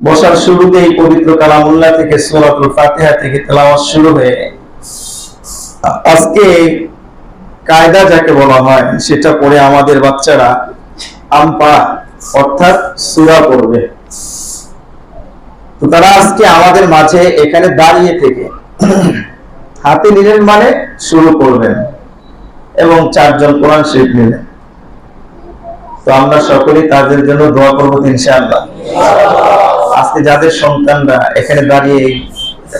বসার শুরুতেই পবিত্র কালামুল্লাহ থেকে সূরাতুল ফাতিহা থেকে তেলাওয়াত শুরু হয়ে আজকে কায়দা যাকে বলা হয়, সেটা পড়ে আমাদের বাচ্চারা আমপা, অর্থাৎ সূরা পড়বে। তো তারা আজকে আমাদের মাঝে এখানে দাঁড়িয়ে থেকে হাতে নিলেন মানে শুরু করবেন এবং চারজন কোরআন শরীফ নিলেন। তো আমরা সকলেই তাদের জন্য দোয়া করব ইনশাআল্লাহ। আজকে যাদের সন্তানরা এখানে দাঁড়িয়ে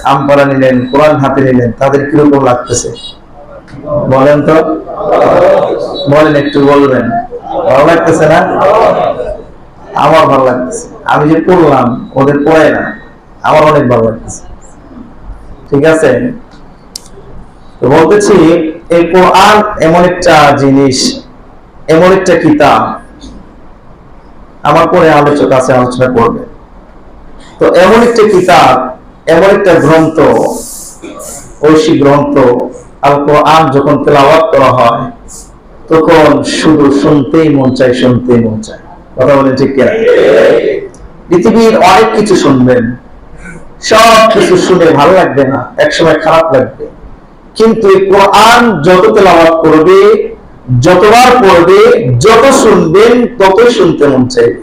আমপারা নিলেন, কোরআন হাতে নিলেন, তাদের কীরকম লাগতেছে? বলেন তো। বলেন, একটু বলবেন। ভালো লাগতেছে না? আমার ভালো লাগতেছে। আমি যে পড়লাম, ওদের পড়ে না। আমার অনেক ভালো লাগতেছে। ঠিক আছে? তো বলতেছি, এই কোরআন এমন একটা জিনিস, এমন একটা কিতাব। আমার পরে আলোচক আছে, আলোচনা করবে। তো এমন একটা কিতাব, এমন একটা গ্রন্থ, ঐশী গ্রন্থ, আল কোরআন যখন তেলাওয়াত করা হয়, তখন শুধু শুনতেই মন চায়, শুনতেই মন চায়। কথা বলেন ঠিক কিনা? পৃথিবীর অনেক কিছু শুনবেন, সব কিছু শুনে ভালো লাগবে না, একসময় খারাপ লাগবে। কিন্তু কোরআন যত তেলাওয়াত করবে, যতবার পড়বে, যত শুনবেন, ততই শুনতে মন চাইবে।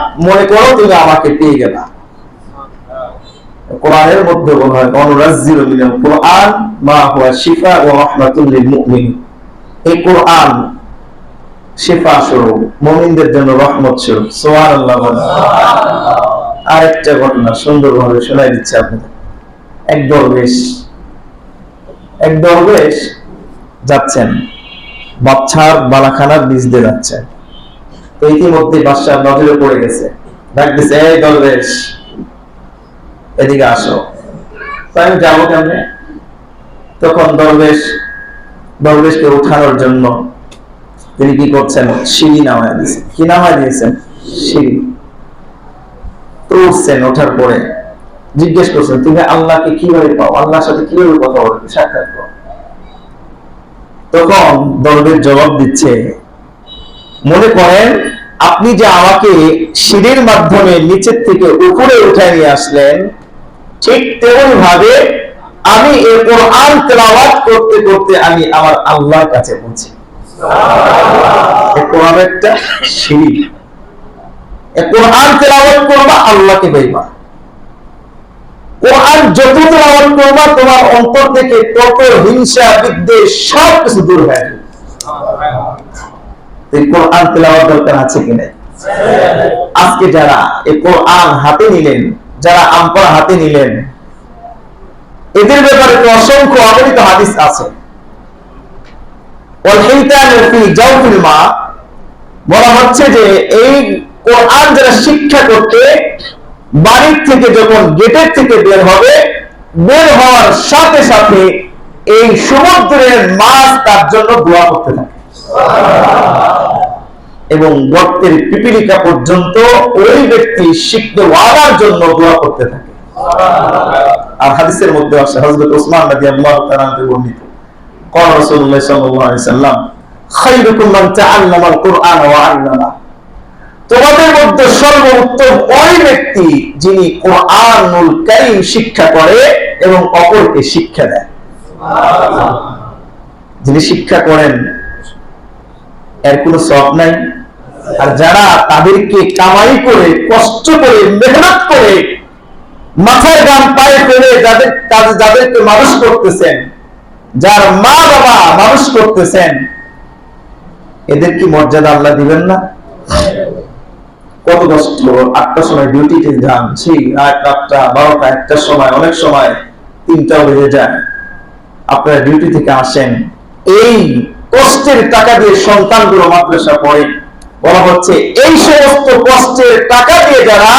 মনে করো তুমি আমাকে পেয়ে গেলা। কোরআনের মধ্যে বলা হয় অনুরাজ্জিলু মিনাল কোরআন মা হুয়া শিফা ওয়া রাহমাতুল লিল মুমিন এই কোরআন শিফা স্বরূপ মুমিনদের জন্য রহমত স্বরূপ। সুবহানাল্লাহ আরেকটা ঘটনা সুন্দরভাবে শোনাই দিচ্ছি আপনাদের। এক দরবেশ এক দরবেশ যাচ্ছেন বাচ্চার বালাখানার বীজ দিয়ে যাচ্ছেন। তো ইতিমধ্যে বাদশাহ নজরে পড়ে গেছে। ডাক এই দরবেশ, এদিকে আসো। তো আমি যাব কেমনে? তখন দরবেশ, দরবেশকে উঠানোর জন্য তিনি কি করছেন? সিঁড়ি নামায় দিয়েছেন কি নামায় দিয়েছেন? সিঁড়ি। তো উঠছেন, ওঠার পরে জিজ্ঞেস করছেন, তুমি আল্লাহকে কীভাবে পাও? আল্লাহর সাথে কীভাবে কথা বলবে? সাক্ষাৎ করো। তখন দরবেশ জবাব দিচ্ছে মনে করেন আপনি যে আমাকে সিঁড়ির মাধ্যমে নিচের থেকে উপরে উঠায় নিয়ে আসলেন ঠিক তেমন ভাবে আমি কোরআন তেলাওয়াত করতে করতে আমি আমার আল্লাহর কাছে পৌঁছি। এই কোরআন একটা সিঁড়ি। কোরআন তেলাওয়াত করবা আল্লাহকে পাইবা কোরআন যত তেলাওয়াত করবা তোমার অন্তর থেকে তত হিংসা বিদ্বেষ সব কিছু দূর হয়ে কোরআন তেলাওয়াত দরকার আছে কি নাই? আজকে যারা এই কোরআন হাতে নিলেন, যারা হাতে নিলেন, এদের ব্যাপারে তো অসংখ্য হাদিস আছে। বলা হচ্ছে যে এই কোরআন যারা শিক্ষা করতে বাড়ির থেকে যখন গেটের থেকে বের হবে, বের হওয়ার সাথে সাথে এই সমুদ্রের মাছ তার জন্য দোয়া করতে থাকে। এবং গর্তের পিপিলিকা পর্যন্ত ওই ব্যক্তি শিখতে ওয়ালার জন্য দোয়া করতে থাকে। আর হাদিসের মধ্যে আসে হজরত ওসমান আল্লাহ বর্ণিত কর রসুল্লাহ সাল্লাহ সাল্লাম খাইরুকুম মান ওয়া আল্লামা। তোমাদের মধ্যে সর্বোত্তম ওই ব্যক্তি যিনি কোরআনুল কারীম শিক্ষা করে এবং অপরকে শিক্ষা দেয়। যিনি শিক্ষা করেন এর কোনো সব নাই। আর যারা তাদেরকে কামাই করে, কষ্ট করে, মেহনত করে, মাথায় গান পায়ে ফেলে যাদের যাদেরকে মানুষ করতেছেন, যার মা বাবা মানুষ করতেছেন, এদের কি মর্যাদা আল্লাহ দিবেন না? কত কষ্ট আটটার সময় ডিউটিতে যান, সেই রাত আটটা, বারোটা, একটার সময়, অনেক সময় তিনটাও বেজে যায়। আপনারা ডিউটি থেকে আসেন, এই কষ্টের টাকা দিয়ে সন্তানগুলো মাদ্রাসা পড়ে। বলা হচ্ছে, এই সমস্ত কষ্টের টাকা দিয়ে যারা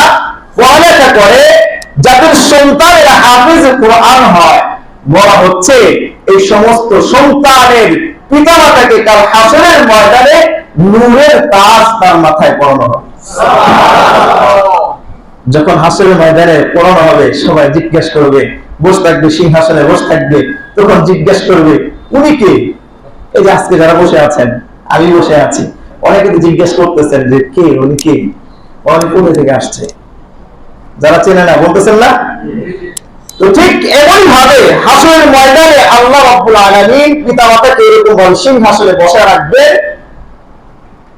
পড়ালেখা করে, যাদের সন্তানেরা হাফিজ কোরআন হয়, বলা হচ্ছে, এই সমস্ত সন্তানের পিতামাতাকে কাল হাসনের ময়দানে নূরের তাজ তার মাথায় পড়ানো হবে। যখন হাসনের ময়দানে পড়ানো হবে, সবাই জিজ্ঞেস করবে, বসে থাকবে, সিংহাসনে বসে থাকবে, তখন জিজ্ঞেস করবে, উনি কে? এই যে আজকে যারা বসে আছেন, আমি বসে আছি। অনেকে জিজ্ঞেস করতেছেন যে কে, উনি কে? উনি কোথা থেকে আসছে। যারা চেনে না, বলতেছেন না? তো ঠিক এমন ভাবে ময়দানে আল্লাহ এরকম বসে রাখবে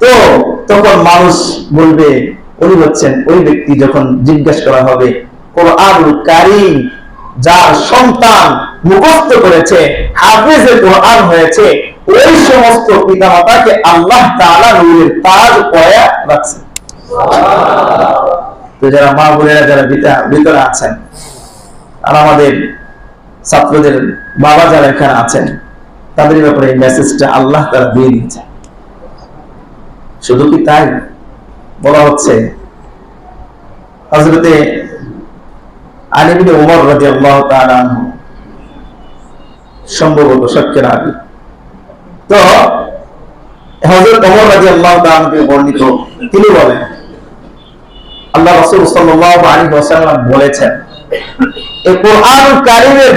তো তখন মানুষ বলবে, উনি হচ্ছেন ওই ব্যক্তি যখন জিজ্ঞেস করা হবে, কোরআনুল কারীম, যার সন্তান মুখস্থ করেছে, হাফিজে কোরআন হয়েছে ওই সমস্ত পিতামাতাকে আল্লাহ তাআলা নূরের তাজ পয়া রাখছে তো যারা মা বোনেরা যারা ভিতরে আছেন, আর আমাদের ছাত্রদের বাবা যারা এখানে আছেন, তাদের ব্যাপারে এই মেসেজটা আল্লাহ তারা দিয়ে দিয়েছে। শুধু কি তাই? বলা হচ্ছে হজরতে আলিবিন উমর রাজি আল্লাহ সম্ভবত সত্যের আগে তো হজরত উমর রাজি আল্লাহ বর্ণিত তিনি বলেন, আল্লাহ বলেছেন এই কোরআন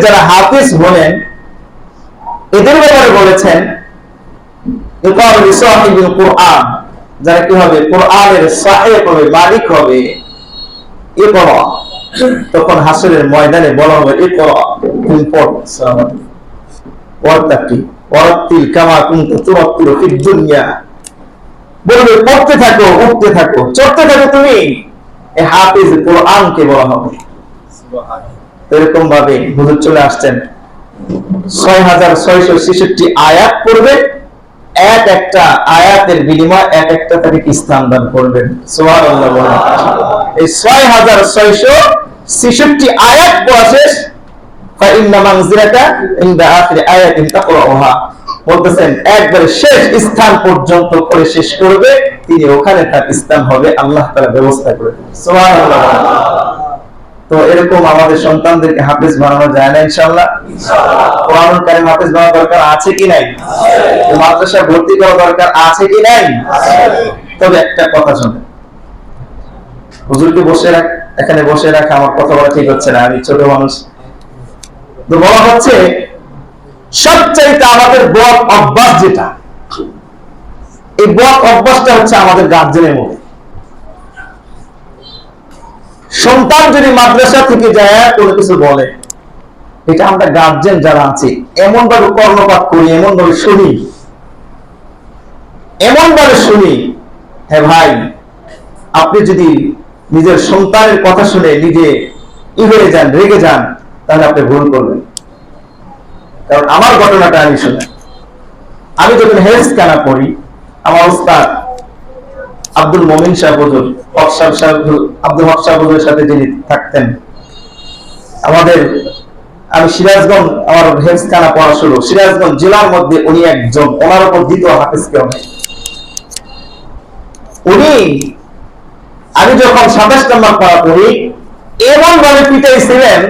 যারা হলেন, এদের ব্যাপারে বলেছেন কোরআন, যারা কি হবে? কোরআনের সাহেব হবে, মালিক হবে। ইকরা তখন হাসরের ময়দানে বলা হবে ইকরা তুমি পড় ওয়ার্তাকি কামা কুনতা বলবে পড়তে থাকো উঠতে থাকো চড়তে থাকো তুমি। এই হাফিজ কোরআনকে বলা হবে। এরকম ভাবে হুজুর চলে আসছেন। ছয় হাজার ছয়শো ছেষট্টি আয়াত পড়বে। এক একটা আয়াতের বিনিময় এক একটা তাকে ইসলাম দান করবেন। বলেন। এই ছয় হাজার ছয়শো ছেষট্টি আয়াত পড়া শেষ। বলতেছেন একবারে শেষ স্থান পর্যন্ত করে শেষ করবে তিনি ওখানে তার স্থান হবে আল্লাহ তাআলা ব্যবস্থা করে তো এরকম আমাদের সন্তানদেরকে হাফেজ বানানো যায় না ইনশাআল্লাহ। কোরআনুল কারীম হাফেজ বানানো দরকার আছে কি নাই? মাদ্রাসা ভর্তি করা দরকার আছে কি নাই? তবে একটা কথা শুনে হুজুরকে বসে রাখ এখানে বসে রাখা আমার কথা বলা ঠিক হচ্ছে না আমি ছোট মানুষ। তো বলা হচ্ছে, সবচাইতে আমাদের বদ অভ্যাস যেটা, এই বদ অভ্যাসটা হচ্ছে আমাদের গার্জেনের মধ্যে। সন্তান যদি মাদ্রাসা থেকে যায়, কোনো কিছু বলে, এটা আমরা গার্জেন যারা আছি এমন ভাবে কর্ণপাত করি এমন ভাবে শুনি। এমন ভাবে শুনি হ্যাঁ ভাই, আপনি যদি নিজের সন্তানের কথা শুনে নিজে ই যান, রেগে যান তাহলে আপনি ভুল করবেন কারণ আমার ঘটনাটা আমি শুনে। আমি যখন হেলথ কানা পড়ি, আমার উস্তাদ আব্দুল মমিন শাহ হক সাহেব আব্দুল হক সাহেব সাথে যিনি থাকতেন, আমাদের আমি সিরাজগঞ্জ, আমার হেলথ খানা পড়া শুরু। সিরাজগঞ্জ জেলার মধ্যে উনি একজন, ওনার উপর দ্বিতীয় হাফিজ কেউ নেই উনি, আমি যখন সাতাশ নম্বর পড়া পড়ি এমন ভাবে পিটাইছিলেন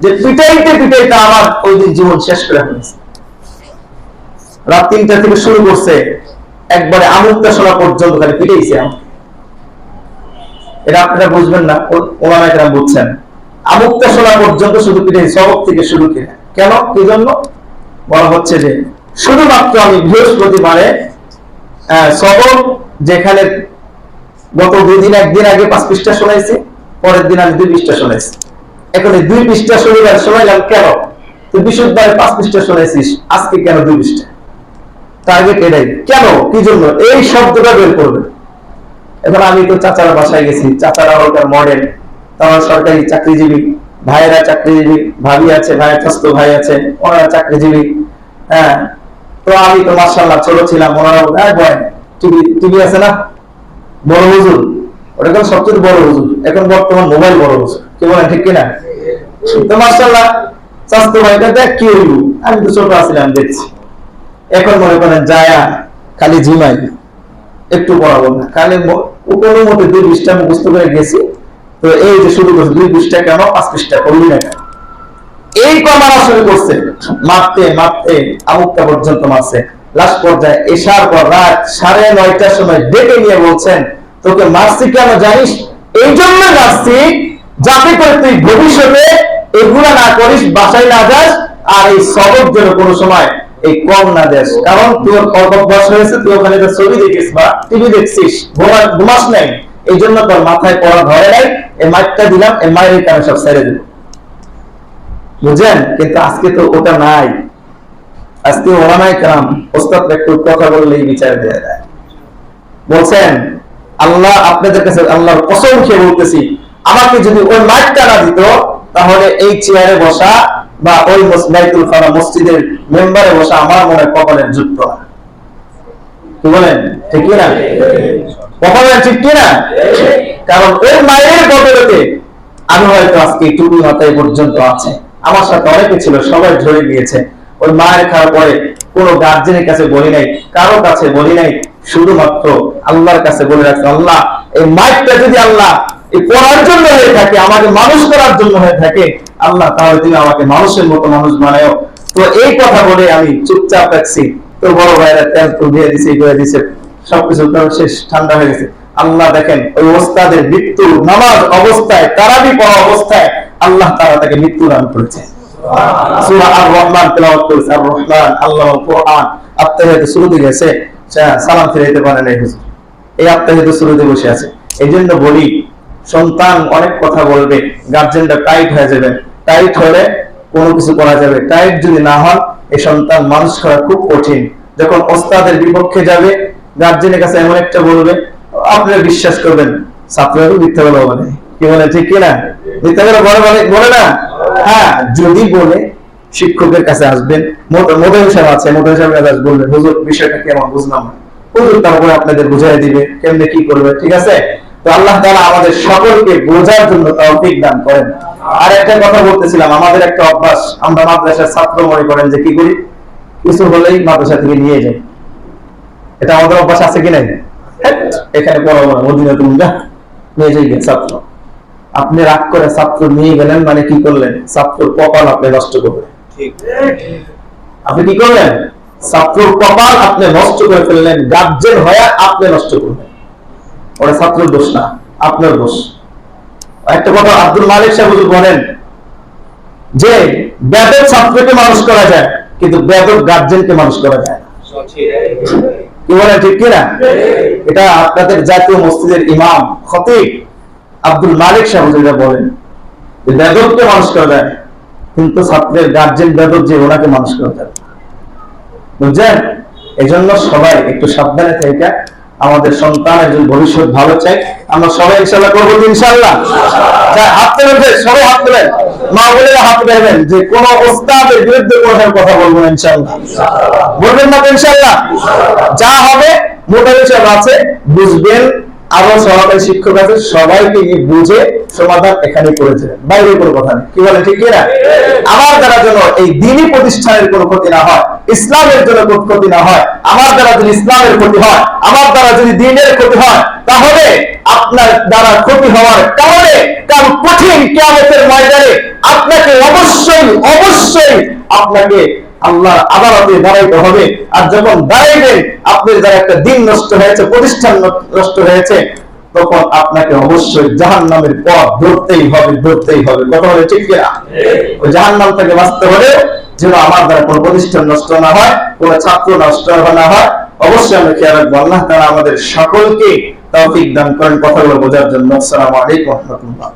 যে পিটাইতে পিটাইতে আমার ওই দিন জীবন শেষ করে ফেলেছে। রাত তিনটা থেকে শুরু করছে, একবারে আমুক্তা শোনা পর্যন্ত খালি পিটাইছে এটা আপনারা বুঝবেন না, ও- ওলামা একরাম বুঝছেন। আমুক্তা শোনা পর্যন্ত শুধু পিটাই সবক থেকে শুরু করে কেন? কি জন্য? বলা হচ্ছে যে শুধুমাত্র আমি বৃহস্পতিবারে সবক যেখানে গত দুই দিন, একদিন আগে পাঁচ পৃষ্ঠা শোনাইছি, পরের দিন আমি দুই পৃষ্ঠা শোনাইছি। এখন দুই পৃষ্ঠা শনিবার শোনাইলাম কেন? তুই বিশুদ্ধবারে পাঁচ পৃষ্ঠা শোনাইছিস আজকে কেন দুই পৃষ্ঠা? টার্গেট এটাই। কেন? কি জন্য? এই শব্দটা বের করবে। এখন আমি তো চাচারা বাসায় গেছি। চাচারা ওটার মডেল তারা সরকারি চাকরিজীবী। ভাইয়েরা চাকরিজীবী। ভাবি আছে ভাইয়ের স্বাস্থ্য ভাই আছে। ওনারা চাকরিজীবী। হ্যাঁ। তো আমি তো মার্শাল্লাহ ছোট ছিলাম। ওনারা বলে, "এই বয় টিভি টিভি আছে না? বড় হুজুর। ওটা এখন সবচেয়ে বড় হুজুর। এখন বর্তমান মোবাইল বড় হুজুর। কি বলেন ঠিক কিনা? তো মার্শাল্লাহ স্বাস্থ্য ভাইটা দেখ কি আমি তো ছোট দেখছি। এখন মনে করেন যায়া খালি একটু পড়াবো না। খালি কোনো মতে দুই মুখস্থ করে গেছি। তো এই যে শুরু করছে, দুই কেন? পাঁচ করলি না এই শুরু করছে। মারতে মারতে আমুকটা পর্যন্ত মারছে। লাস্ট পর্যায়ে এসার পর রাত সাড়ে নয়টার সময় ডেকে নিয়ে বলছেন, তোকে মারছি কেন জানিস? এই জন্য মারছি, যাতে করে তুই ভবিষ্যতে এগুলা না করিস বাসায় না যাস, আর এই সবক যেন কোনো সময় এই কম না দেস। কারণ তোর অল্প বয়স হয়েছে, তুই ওখানে ছবি দেখিস বা টিভি দেখছিস ঘুমাস নাই। এই জন্য তোর মাথায় পড়া ধরে নাই। এই মাইকটা দিলাম, এই মায়ের কানে সব ছেড়ে দিল। বুঝলেন? কিন্তু আজকে তো ওটা নাই। আজকে ওলামাই কালাম ওস্তাদ একটু কথা বললেই বিচার দেয়া যায়। বলছেন, আল্লাহ আপনাদের কাছে আল্লাহর কসম খেয়ে বলতেছি, আমাকে যদি ওই মাইকটা না দিত তাহলে এই চেয়ারে বসা বা ওই বাইতুল খানা মসজিদের মেম্বারে বসা আমার মনে কপালের যুক্ত কি বলেন? ঠিক না? কপালের ঠিক কারণ বদলতে আমি হয়তো আজকে টুপি মাথায় পর্যন্ত আছে। আমার সাথে অনেকে ছিল, সবাই ধরে গিয়েছে ওই মায়ের খাওয়ার পরে কোনো গার্জেনের কাছে বলি নাই, কারও কাছে বলি নাই, শুধুমাত্র আল্লাহর কাছে বলে রাখছি, আল্লাহ, এই মাইকটা যদি আল্লাহ পড়ার জন্য হয়ে থাকে আমাকে মানুষ করার জন্য হয়ে থাকে। আল্লাহ তাহলে তুমি আমাকে মানুষের মতো মানুষ বানায়ও। তো এই কথা বলে আমি চুপচাপ রাখছি তো বড় ভাইরা তেল তো দিয়ে দিছে করে দিছে সবকিছু শেষ ঠান্ডা হয়ে গেছে। আল্লাহ দেখেন ওই ওস্তাদের মৃত্যু নামাজ অবস্থায় তারাবি পড়া অবস্থায় আল্লাহ তারা তাকে মৃত্যু দান করেছে। সূরা আর রহমান তেলাওয়াত করেছে। আর রহমান আল্লাহ কোরআন শুরুতে গেছে। সালাম ফিরে যেতে পারে এই আত্মাহিয়াতে শুরুতে বসে আছে। এই জন্য বলি সন্তান অনেক কথা বলবে গার্জেনরা টাইট হয়ে যাবে। টাইট হলে কোনো কিছু করা যাবে। টাইট যদি না হন, এই সন্তান মানুষ করা খুব কঠিন। যখন ওস্তাদের বিপক্ষে যাবে গার্জেনের কাছে এমন একটা বলবে, আপনারা বিশ্বাস করবেন ছাত্ররাও মিথ্যা বলে বলে। কি বলে, ঠিক কিনা? মিথ্যা বলে বলে না? হ্যাঁ যদি বলে, শিক্ষকের কাছে আসবেন মোদন সাহেব আছে, মোদন সাহেবের কাছে বলবেন, হুজুর, বিষয়টা কেমন? বুঝলাম হুজুর তারপরে আপনাদের বুঝাই দিবে, কেমনে কি করবে, ঠিক আছে? তো আল্লাহ তাআলা আমাদের সকলকে বোঝার জন্য তৌফিক দান করেন। আর একটা কথা বলতেছিলাম আমাদের একটা অভ্যাস আমরা মাদ্রাসার ছাত্র মনে করেন যে কি করি? কিছু হলেই মাদ্রাসা থেকে নিয়ে যাই। এটা আমাদের অভ্যাস আছে কি নাই? এখানে পড়াবো না মদিনা তুমি যা নিয়ে যাই ছাত্র। আপনি রাগ করে ছাত্র নিয়ে গেলেন মানে কি করলেন? ছাত্র কপাল আপনি নষ্ট করলেন। আপনি কি করলেন? ছাত্রর কপাল আপনি নষ্ট করে ফেললেন গার্জেন হয়ে আপনি নষ্ট করলেন। ওটা ছাত্রের দোষ না, আপনার দোষ। একটা কথা আব্দুল মালিক সাহেব বলেন যে, বেদক ছাত্রকে মানুষ করা যায়, কিন্তু বেদক গার্জেনকে মানুষ করা যায় এটা আপনাদের জাতীয় মসজিদের ইমাম আব্দুল মালিক সাহেব হুজুর বলেন যে, বেদককে মানুষ করা যায়, কিন্তু ছাত্রের গার্জেন বেদক যে, ওনাকে মানুষ করা যায় বুঝছেন? এই জন্য সবাই একটু সাবধানে থেকে আমাদের সন্তানের একজন ভবিষ্যৎ ভালো চাই। আমরা সবাই ইনশাল্লাহ করব ইনশাল্লাহ হাত তোলেন সবাই হাত তোলেন। মা বলে হাত দেবেন যে, কোন ওস্তাদের বিরুদ্ধে কোনো কথা বলব না ইনশাল্লাহ বলবেন না ইনশাল্লাহ যা হবে মোটামুটি সব আছে, বুঝবেন আরও সহকারী শিক্ষক আছে, সবাইকে বুঝে সমাধান এখানে করেছে। বাইরে কোনো কথা নেই। কি বলে, ঠিক কিনা আমার দ্বারা যেন এই দিনী প্রতিষ্ঠানের কোনো ক্ষতি না হয়, ইসলামের জন্য কোনো ক্ষতি না হয়, আমার দ্বারা যদি ইসলামের ক্ষতি হয়, আমার দ্বারা যদি দিনের ক্ষতি হয়, তাহলে আপনার দ্বারা ক্ষতি হওয়ার কারণে কারণ কঠিন কিয়ামতের ময়দানে আপনাকে অবশ্যই অবশ্যই আপনাকে আল্লাহর আদালতে দাঁড়াইতে হবে। আর যখন দাঁড়াইবেন আপনার দ্বারা একটা দিন নষ্ট হয়েছে প্রতিষ্ঠান নষ্ট হয়েছে তখন আপনাকে অবশ্যই জাহান নামের পথ ধরতেই হবে ধরতেই হবে। কথা বলে ঠিক কিনা? ওই জাহান নাম থেকে বাঁচতে হলে যেন আমার দ্বারা কোনো প্রতিষ্ঠান নষ্ট না হয় কোনো ছাত্র নষ্ট না হয় অবশ্যই আমরা খেয়াল রাখব। আল্লাহ তারা আমাদের সকলকে তৌফিক দান করেন। কথাগুলো বোঝার জন্য আসসালামু আলাইকুম রহমতুল্লাহ।